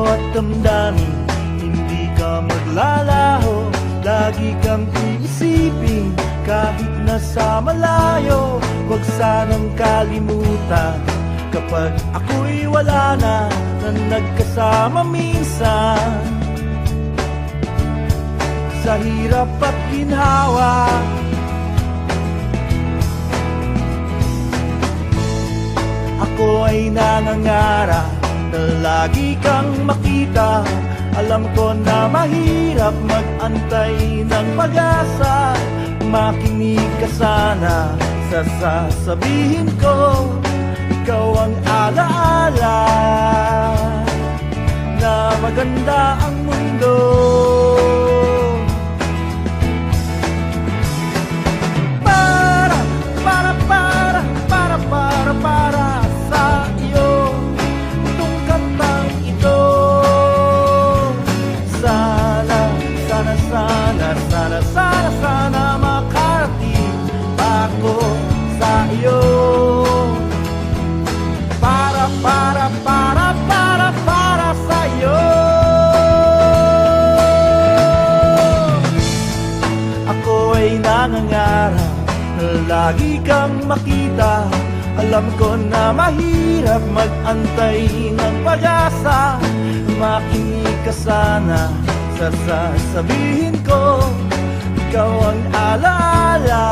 ko at damdamin Hindi ka maglalaho. Lagi kang iisipin Kahit nasa malayo. Huwag sanang kalimutan Kapag ako'y wala na Na nagkasama minsan. Sa hirap at ginhawa Ako ay nangangarap na lagi kang makita Alam ko na mahirap magantay ng pag-asa. Makinig ka sana sa sasabihin ko Ikaw ang alaala Na maganda ang mundo lagi kang makita. Alam ko na mahirap magantay ng pag-asa. Makinig ka sana sa sasabihin ko. Ikaw ang alaala